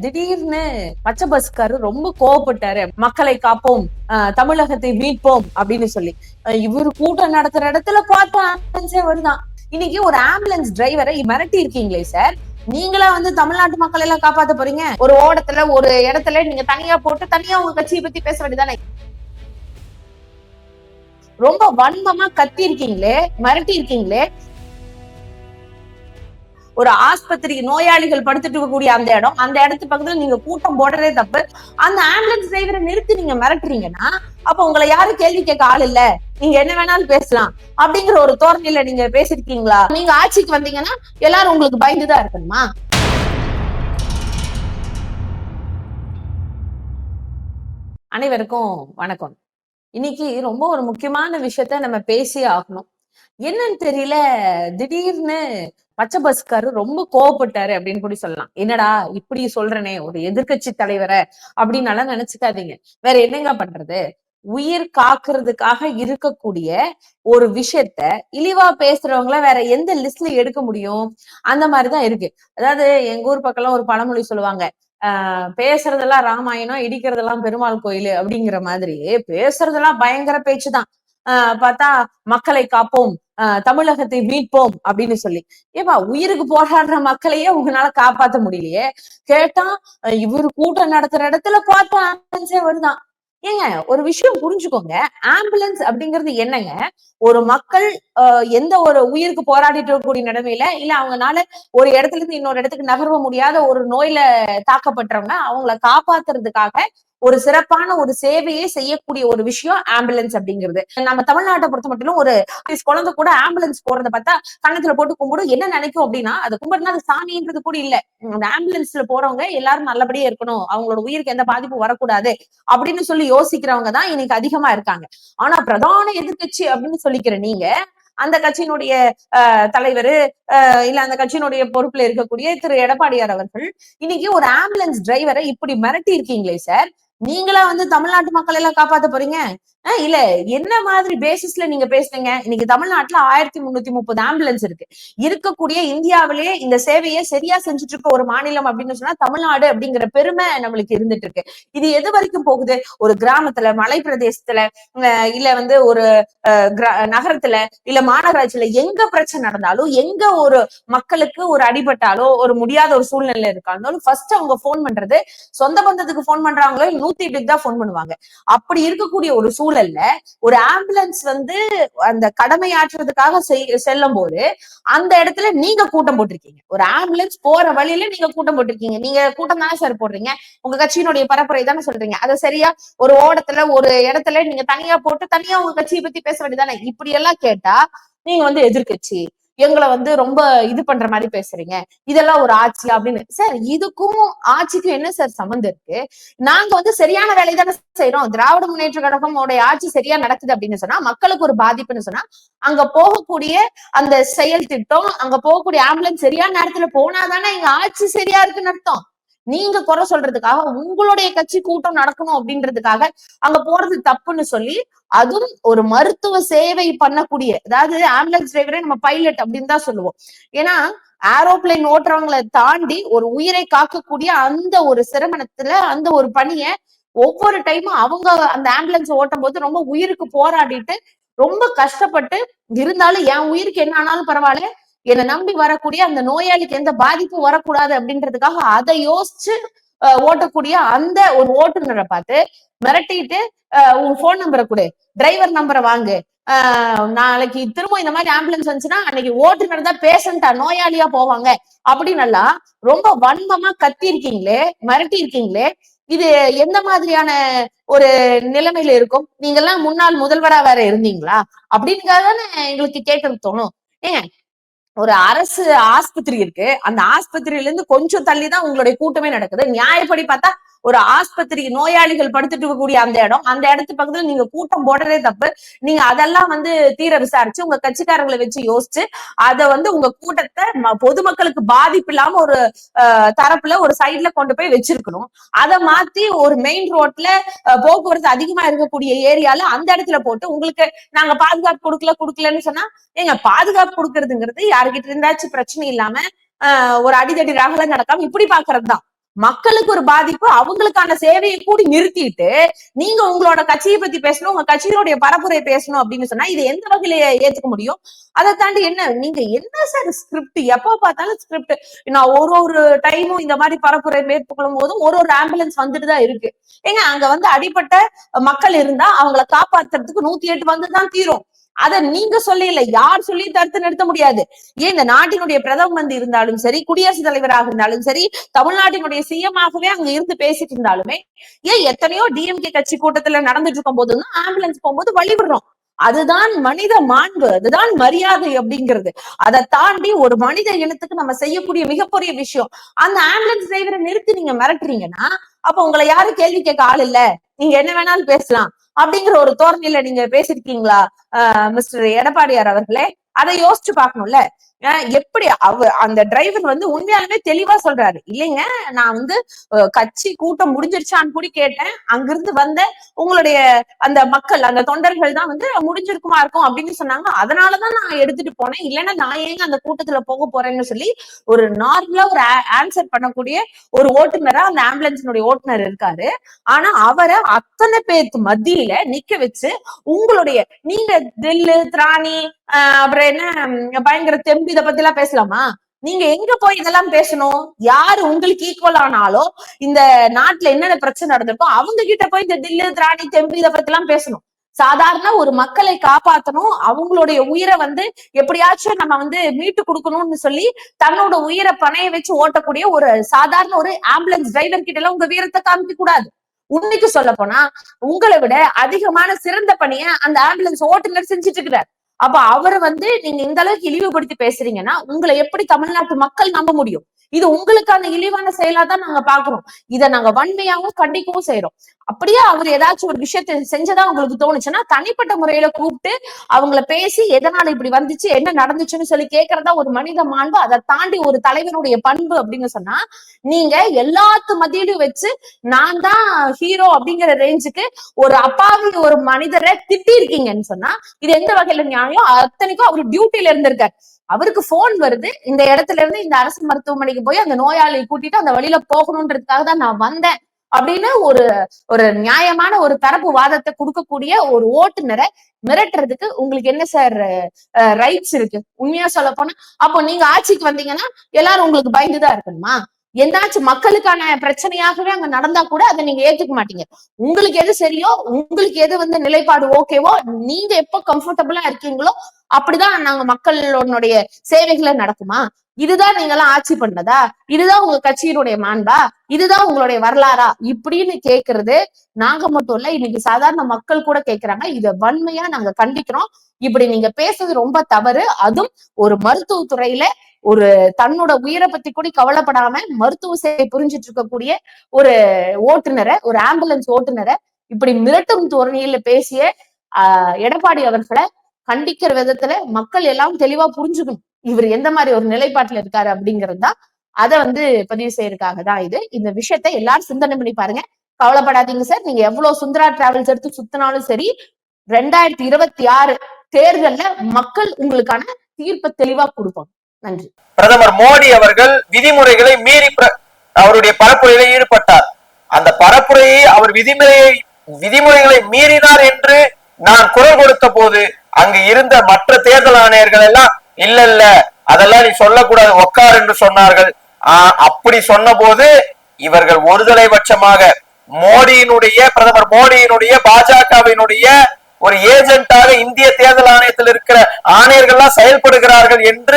திடீர்னு பச்சை பஸ்காரு ரொம்ப கோவப்பட்டாரு. மக்களை காப்போம் ஆஹ் தமிழகத்தை மீட்போம் அப்படின்னு சொல்லி. இவர் இவரு கூட்டம் நடத்துற இடத்துல பார்த்தா ஆம்புலன்ஸே வருதான். இன்னைக்கு ஒரு ஆம்புலன்ஸ் டிரைவரை மிரட்டி இருக்கீங்களே சார். நீங்களா வந்து தமிழ்நாட்டு மக்கள் எல்லாம் காப்பாத்த போறீங்க? ஒரு ஓடத்துல ஒரு இடத்துல நீங்க தனியா போட்டு தனியா உங்க கட்சியை பத்தி பேச வேண்டியதானே? ரொம்ப வன்மமா கத்தி இருக்கீங்களே மிரட்டி இருக்கீங்களே ஒரு ஆஸ்பத்திரி நோயாளிகள் படுத்துட்டு இருக்கக்கூடிய அந்த இடம் அந்த இடத்து பக்கத்துல நீங்க கூட்டம் போடுறதே தப்பு. அந்த ஆம்புலன்ஸ் டிரைவரை நிறுத்தி நீங்க மிரட்டுறீங்கன்னா அப்ப உங்களை யாரும் கேள்வி கேட்க ஆள் இல்ல. நீங்க என்ன வேணாலும் பேசலாம். அப்படிங்கிற ஒரு தோரணையில நீங்க பேசிருக்கீங்களா நீங்க ஆட்சிக்கு வந்தீங்கன்னா எல்லாரும் உங்களுக்கு பயந்துதான் இருக்கணுமா? அனைவருக்கும் வணக்கம். இன்னைக்கு ரொம்ப ஒரு முக்கியமான விஷயத்த நம்ம பேசி ஆகணும். என்னன்னு தெரியல திடீர்னு பச்சை பஸ்காரு ரொம்ப கோவப்பட்டாரு அப்படின்னு கூட சொல்லலாம். என்னடா இப்படி சொல்றனே ஒரு எதிர்க்கட்சி தலைவரை அப்படின்னு எல்லாம் நினைச்சுக்காதீங்க. வேற என்னங்க பண்றது? உயிர் காக்குறதுக்காக இருக்கக்கூடிய ஒரு விஷயத்த இழிவா பேசுறவங்கள வேற எந்த லிஸ்ட்ல எடுக்க முடியும்? அந்த மாதிரிதான் இருக்கு. அதாவது எங்க ஊர் பக்கம்லாம் ஒரு பழமொழி சொல்லுவாங்க ஆஹ் பேசுறதெல்லாம் ராமாயணம் இடிக்கிறதெல்லாம் பெருமாள் கோயில் அப்படிங்கிற மாதிரி பேசுறதெல்லாம் பயங்கர பேச்சுதான். பார்த்தா மக்களை காப்போம் ஆஹ் தமிழகத்தை மீட்போம் அப்படின்னு சொல்லி. ஏப்பா உயிருக்கு போராடுற மக்களையே உங்களால காப்பாத்த முடியலையே. கேட்டா இவரு கூட்டம் நடத்துற இடத்துல பார்த்தா ஆம்புலன்ஸே வருதான். ஏங்க ஒரு விஷயம் புரிஞ்சுக்கோங்க. ஆம்புலன்ஸ் அப்படிங்கிறது என்னங்க? ஒரு மக்கள் ஆஹ் எந்த ஒரு உயிருக்கு போராடிட்டு இருக்கக்கூடிய நிலைமையில இல்ல அவங்கனால ஒரு இடத்துல இருந்து இன்னொரு இடத்துக்கு நகர்வ முடியாத ஒரு நோயில தாக்கப்பட்டவங்க அவங்கள காப்பாத்துறதுக்காக ஒரு சிறப்பான ஒரு சேவையை செய்யக்கூடிய ஒரு விஷயம் ஆம்புலன்ஸ் அப்படிங்கிறது. நம்ம தமிழ்நாட்டை பொறுத்த மட்டும் ஒரு குழந்தை கூட ஆம்புலன்ஸ் போறத பார்த்தா கண்ணத்துல போட்டு கும்பிடும். என்ன நினைக்கும் அப்படின்னா அது கும்பிடுனா அது சாமின்றது கூட இல்ல. அந்த ஆம்புலன்ஸ்ல போறவங்க எல்லாரும் நல்லபடியா இருக்கணும். அவங்களோட உயிருக்கு எந்த பாதிப்பும் வரக்கூடாது அப்படின்னு சொல்லி யோசிக்கிறவங்க தான் இன்னைக்கு அதிகமா இருக்காங்க. ஆனா பிரதான எதிர்க்கட்சி அப்படின்னு சொல்லிக்கிற நீங்க அந்த கட்சியினுடைய தலைவர் இல்ல அந்த கட்சியினுடைய பொறுப்புல இருக்கக்கூடிய திரு. எடப்பாடியார் அவர்கள் இன்னைக்கு ஒரு ஆம்புலன்ஸ் டிரைவரை இப்படி மிரட்டி இருக்கீங்களே சார் நீங்களா வந்து தமிழ்நாட்டு மக்கள் எல்லாம் காப்பாத்த போறீங்க? இல்ல என்ன மாதிரி பேசிஸ்ல நீங்க பேசுறீங்க இன்னைக்கு தமிழ்நாட்டுல ஆயிரத்தி முன்னூத்தி முப்பது ஆம்புலன்ஸ் இருக்கு. இருக்கக்கூடிய இந்தியாவிலேயே இந்த சேவையை சரியா செஞ்சுட்டு இருக்க ஒரு மாநிலம் அப்படின்னு சொன்னா தமிழ்நாடு அப்படிங்கிற பெருமை நம்மளுக்கு இருந்துட்டு இருக்கு. இது எது வரைக்கும் போகுது? ஒரு கிராமத்துல மலை பிரதேசத்துல அஹ் இல்ல வந்து ஒரு நகரத்துல இல்ல மாநகராட்சியில எங்க பிரச்சனை நடந்தாலும் எங்க ஒரு மக்களுக்கு ஒரு அடிபட்டாலோ ஒரு முடியாத ஒரு சூழ்நிலை இருக்காலும் ஃபர்ஸ்ட் அவங்க ஃபோன் பண்றது சொந்த பந்தத்துக்கு போன் பண்றாங்களோ நூத்தி எட்டுக்கு தான் போன் பண்ணுவாங்க. அப்படி இருக்கக்கூடிய ஒரு சூழல்ல ஒரு ஆம்புலன்ஸ் வந்து அந்த கடமையாற்றுறதுக்காக செய்- செல்லும் போது அந்த இடத்துல நீங்க கூட்டம் போட்டிருக்கீங்க. ஒரு ஆம்புலன்ஸ் போற வழியில நீங்க கூட்டம் போட்டிருக்கீங்க. நீங்க கூட்டம் தானே சார் போடுறீங்க? உங்க கட்சியினுடைய பரப்புரை தானே சொல்றீங்க? அதை சரியா ஒரு ஓடத்துல ஒரு இடத்துல நீங்க தனியா போட்டு தனியா உங்க கட்சியை பத்தி பேச வேண்டியதானே இப்படி எல்லாம் கேட்டா நீங்க வந்து எதிர்கட்சி எங்களை வந்து ரொம்ப இது பண்ற மாதிரி பேசுறீங்க. இதெல்லாம் ஒரு ஆட்சி அப்படின்னு. சார் இதுக்கும் ஆட்சிக்கும் என்ன சார் சம்மந்தம் இருக்கு? நாங்க வந்து சரியான வேலை தானே செய்யறோம் திராவிட முன்னேற்ற கழகமோடைய ஆட்சி சரியா நடக்குது அப்படின்னு சொன்னா மக்களுக்கு ஒரு பாதிப்புன்னு சொன்னா அங்க போகக்கூடிய அந்த செயல் திட்டம் அங்க போகக்கூடிய ஆம்புலன்ஸ் சரியான நேரத்துல போனாதானே எங்க ஆட்சி சரியா இருக்குன்னு அர்த்தம். நீங்க குறை சொல்றதுக்காக உங்களுடைய கட்சி கூட்டம் நடக்கணும் அப்படின்றதுக்காக அங்க போறது தப்புன்னு சொல்லி அதுவும் ஒரு மருத்துவ சேவை பண்ணக்கூடிய அதாவது ஆம்புலன்ஸ் டிரைவரே நம்ம பைலட் அப்படின்னு தான் சொல்லுவோம். ஏன்னா ஏரோப்ளேன் ஓட்டுறவங்களை தாண்டி ஒரு உயிரை காக்கக்கூடிய அந்த ஒரு சிரமணத்துல அந்த ஒரு பணிய ஒவ்வொரு டைமும் அவங்க அந்த ஆம்புலன்ஸ் ஓட்டும் போது ரொம்ப உயிருக்கு போராடிட்டு ரொம்ப கஷ்டப்பட்டு இருந்தாலும் என் உயிருக்கு என்ன ஆனாலும் பரவாயில்ல என்னை நம்பி வரக்கூடிய அந்த நோயாளிக்கு எந்த பாதிப்பும் வரக்கூடாது அப்படின்றதுக்காக அதை யோசிச்சு ஓட்டக்கூடிய அந்த ஒரு ஓட்டுநரை பார்த்து மிரட்டிட்டு உன் போன் நம்பரை கொடு டிரைவர் நம்பரை வாங்கு. ஆஹ் நாளைக்கு திரும்ப இந்த மாதிரி ஆம்புலன்ஸ் வந்துச்சுன்னா அன்னைக்கு ஓட்டுநர் தான் பேஷண்டா நோயாளியா போவாங்க அப்படின்னு ரொம்ப வன்மமா கத்தி இருக்கீங்களே மிரட்டி இருக்கீங்களே இது எந்த மாதிரியான ஒரு நிலைமையில இருக்கும்? நீங்க எல்லாம் முன்னாள் முதல்வரா வேற இருந்தீங்களா? அப்படின்னுக்காக தானே எங்களுக்கு கேட்கறது தோணும். ஏங்க ஒரு அரசு ஆஸ்பத்திரி இருக்கு. அந்த ஆஸ்பத்திரியில இருந்து கொஞ்சம் தள்ளி தான் உங்களுடைய கூட்டமே நடக்குது. நியாயப்படி பார்த்தா ஒரு ஆஸ்பத்திரி நோயாளிகள் படுத்துட்டு இருக்கக்கூடிய அந்த இடம். அந்த இடத்து பக்கத்துல நீங்க கூட்டம் போடுறதே தப்பு. நீங்க அதெல்லாம் வந்து தீர விசாரிச்சு உங்க கட்சிக்காரங்களை வச்சு யோசிச்சு அதை வந்து உங்க கூட்டத்தை பொதுமக்களுக்கு பாதிப்பு இல்லாம ஒரு தரப்புல ஒரு சைட்ல கொண்டு போய் வச்சிருக்கணும். அதை மாத்தி ஒரு மெயின் ரோட்ல போக்குவரத்து அதிகமா இருக்கக்கூடிய ஏரியால அந்த இடத்துல போட்டு உங்களுக்கு நாங்க பாதுகாப்பு கொடுக்கல கொடுக்கலன்னு சொன்னா எங்க பாதுகாப்பு கொடுக்கறதுங்கிறது யாருகிட்ட இருந்தாச்சும் பிரச்சனை இல்லாம ஒரு அடிதடி ரகல நடக்காம இப்படி பாக்குறது தான் மக்களுக்கு ஒரு பாதிப்பு அவங்களுக்கான சேவையை கூடி நிறுத்திட்டு நீங்க உங்களோட கட்சியை பத்தி பேசணும் உங்க கட்சியினுடைய பரப்புரை பேசணும் அப்படின்னு சொன்னா இது எந்த வகையில ஏத்துக்க முடியும்? அதை தாண்டி என்ன நீங்க என்ன சார் ஸ்கிரிப்ட் எப்ப பார்த்தாலும் ஸ்கிரிப்ட் நான் ஒரு ஒரு டைமும் இந்த மாதிரி பரப்புரை மேற்கொள்ளும் போதும் ஒரு ஒரு ஆம்புலன்ஸ் வந்துட்டு தான் இருக்கு. ஏங்க அங்க வந்து அடிப்பட்ட மக்கள் இருந்தா அவங்கள காப்பாத்துறதுக்கு நூத்தி எட்டு வந்து தான் தீரும். அதை நீங்க சொல்லல யார் சொல்லி தடுத்து நிறுத்த முடியாது. ஏன் இந்த நாட்டினுடைய பிரதம மந்திரி இருந்தாலும் சரி குடியரசுத் தலைவராக இருந்தாலும் சரி தமிழ்நாட்டினுடைய சிஎம் ஆகவே அங்க இருந்து பேசிட்டு இருந்தாலுமே ஏன் எத்தனையோ டிஎம்கே கட்சி கூட்டத்துல நடந்துட்டு இருக்கும் போது ஆம்புலன்ஸ் போகும்போது வழி விடுறோம். அதுதான் மனித மாண்பு அதுதான் மரியாதை அப்படிங்கிறது. அதை தாண்டி ஒரு மனித இனத்துக்கு நம்ம செய்யக்கூடிய மிகப்பெரிய விஷயம் அந்த ஆம்புலன்ஸ் டிரைவரை நிறுத்தி நீங்க மிரட்டுறீங்கன்னா அப்ப உங்களை யாரும் கேள்வி கேட்க ஆள் இல்ல. நீங்க என்ன வேணாலும் பேசலாம். அப்படிங்கிற ஒரு தோரணையில நீங்க பேசிருக்கீங்களா மிஸ்டர் எடப்பாடியார் அவர்களே? அதை யோசிச்சு பார்க்கணும்ல. எப்படி அவ அந்த டிரைவர் வந்து உண்மையாலுமே தெளிவா சொல்றாரு. இல்லைங்க நான் வந்து கட்சி கூட்டம் முடிஞ்சிருச்சான்னு கூட கேட்டேன். அங்கிருந்து வந்த உங்களுடைய அந்த மக்கள் அந்த தொண்டர்கள் தான் வந்து முடிஞ்சிருக்குமா இருக்கும் அப்படின்னு சொன்னாங்க. அதனாலதான் நான் எடுத்துட்டு போனேன். இல்லைன்னா நான் ஏங்க அந்த கூட்டத்துல போக போறேன்னு சொல்லி ஒரு நார்மலா ஒரு ஆன்சர் பண்ணக்கூடிய ஒரு ஓட்டுநரா அந்த ஆம்புலன்ஸினுடைய ஓட்டுநர் இருக்காரு. ஆனா அவரை அத்தனை பேருக்கு மத்தியில நிக்க வச்சு உங்களுடைய நீங்க தில்லு திராணி அப்புறம் என்ன பயங்கர தெம்பு இதை பத்தி எல்லாம் பேசலாமா? நீங்க எங்க போய் இதெல்லாம் பேசணும்? யாரு உங்களுக்கு ஈக்குவல் ஆனாலும் இந்த நாட்டுல என்னென்ன பிரச்சனை நடந்திருக்கோ அவங்க கிட்ட போய் இந்த தில்லு திராணி தெம்பு இதை பத்தி எல்லாம் பேசணும். சாதாரண ஒரு மக்களை காப்பாத்தணும். அவங்களுடைய உயிரை வந்து எப்படியாச்சும் நம்ம வந்து மீட்டு கொடுக்கணும்னு சொல்லி தன்னோட உயிரை பணைய வச்சு ஓட்டக்கூடிய ஒரு சாதாரண ஒரு ஆம்புலன்ஸ் டிரைவர் கிட்ட எல்லாம் உங்க வீரத்தை காமிக்க கூடாது. உண்மைக்கு சொல்ல போனா உங்களை விட அதிகமான சிறந்த பணியை அந்த ஆம்புலன்ஸ் ஓட்டுநர் செஞ்சுட்டு இருக்கிறார். அப்ப அவரை வந்து நீங்க இந்த அளவுக்கு இழிவுபடுத்தி பேசுறீங்கன்னா உங்களை எப்படி தமிழ்நாட்டு மக்கள் நம்ப முடியும்? இது உங்களுக்கான இழிவான செயலா தான் நாங்க பாக்குறோம் இதை நாங்க வன்மையாவும் கண்டிக்கவும் செய்யறோம் அப்படியே அவர் ஏதாச்சும் ஒரு விஷயத்த செஞ்சதா உங்களுக்கு தோணுச்சுன்னா தனிப்பட்ட முறையில கூப்பிட்டு அவங்கள பேசி எதனால இப்படி வந்துச்சு என்ன நடந்துச்சுன்னு சொல்லி கேட்கறதா ஒரு மனித மாண்பு அதை தாண்டி ஒரு தலைவனுடைய பண்பு அப்படின்னு சொன்னா நீங்க எல்லாத்து மத்தியிலும் வச்சு நான் தான் ஹீரோ அப்படிங்கிற ரேஞ்சுக்கு ஒரு அப்பாவி ஒரு மனிதரை திட்டி இருக்கீங்கன்னு சொன்னா இது எந்த வகையில நியாயம்? அத்தனைக்கும் அவர் டியூட்டில இருந்திருக்காரு. அவருக்கு போன் வருது. இந்த இடத்துல இருந்து இந்த அரசு மருத்துவமனைக்கு போய் அந்த நோயாளியை கூட்டிட்டு அந்த வழியில போகணுன்றதுக்காக தான் நான் வந்தேன் அப்படின்னு ஒரு ஒரு நியாயமான ஒரு தரப்பு வாதத்தை கொடுக்கக்கூடிய ஒரு ஓட்டுநரை மிரட்டுறதுக்கு உங்களுக்கு என்ன சார் ரைட்ஸ் இருக்கு? உண்மையா சொல்ல போனா அப்போ நீங்க ஆட்சிக்கு வந்தீங்கன்னா எல்லாரும் உங்களுக்கு பயந்துதான் இருக்கணுமா? எந்தாச்சும் மக்களுக்கான பிரச்சனையாகவே அங்க நடந்தா கூட அதை நீங்க ஏத்துக்க மாட்டீங்க. உங்களுக்கு எது சரியோ உங்களுக்கு எது வந்து நிலைப்பாடு ஓகேவோ நீங்க எப்ப கம்ஃபர்டபுளா இருக்கீங்களோ அப்படிதான் நாங்க மக்களுடைய சேவைகளை நடக்குமா இதுதான் நீங்க எல்லாம் ஆட்சி பண்ணதா? இதுதான் உங்க கட்சியினுடைய மாண்பா? இதுதான் உங்களுடைய வரலாறா? இப்படின்னு கேக்குறது நாங்க மட்டும் இல்ல இன்னைக்கு சாதாரண மக்கள் கூட கேக்குறாங்க. இத வன்மையா நாங்க கண்டிக்கிறோம். இப்படி நீங்க பேசுறது ரொம்ப தவறு. அதுவும் ஒரு மருத்துவத்துறையில ஒரு தன்னோட உயிரை பத்தி கூட கவலைப்படாம மருத்துவ சேவை புரிஞ்சிட்டு இருக்கக்கூடிய ஒரு ஓட்டுநரை ஒரு ஆம்புலன்ஸ் ஓட்டுநரை இப்படி மிரட்டும் தோரணியில பேசிய ஆஹ் எடப்பாடி அவர்களை கண்டிக்கிற விதத்துல மக்கள் எல்லாம் தெளிவா புரிஞ்சுக்கணும். இவர் எந்த மாதிரி ஒரு நிலைப்பாட்டுல இருக்காரு அப்படிங்கிறது தான் அதை வந்து பதிவு செய்யறதுக்காக தான் இது. இந்த விஷயத்த எல்லாரும் சிந்தனை பண்ணி பாருங்க. கவலைப்படாதீங்க சார். நீங்க எவ்வளவு சுந்தரா டிராவல்ஸ் எடுத்து சுத்தினாலும் சரி ரெண்டாயிரத்தி இருபத்தி ஆறு தேர்தல்ல மக்கள் உங்களுக்கான தீர்ப்பை தெளிவா கொடுப்பாங்க. நன்றி. பிரதமர் மோடி அவர்கள் விதிமுறைகளை மீறி அவருடைய பரப்புரையில ஈடுபட்டார். அந்த பரப்புரையை அவர் விதிமுறையை விதிமுறைகளை மீறினார் என்று நான் குரல் கொடுத்த போது அங்கு இருந்த மற்ற தேர்தல் ஆணையர்கள் எல்லாம் இல்ல இல்ல அதெல்லாம் நீ சொல்லக்கூடாது உக்கார் என்று சொன்னார்கள். ஆஹ் அப்படி சொன்னபோது இவர்கள் ஒருதலை பட்சமாக மோடியினுடைய பிரதமர் மோடியினுடைய பாஜகவினுடைய ஒரு ஏஜென்ட்டாக இந்திய தேர்தல் ஆணையத்தில் இருக்கிற ஆணையர்கள்லாம் செயல்படுகிறார்கள் என்று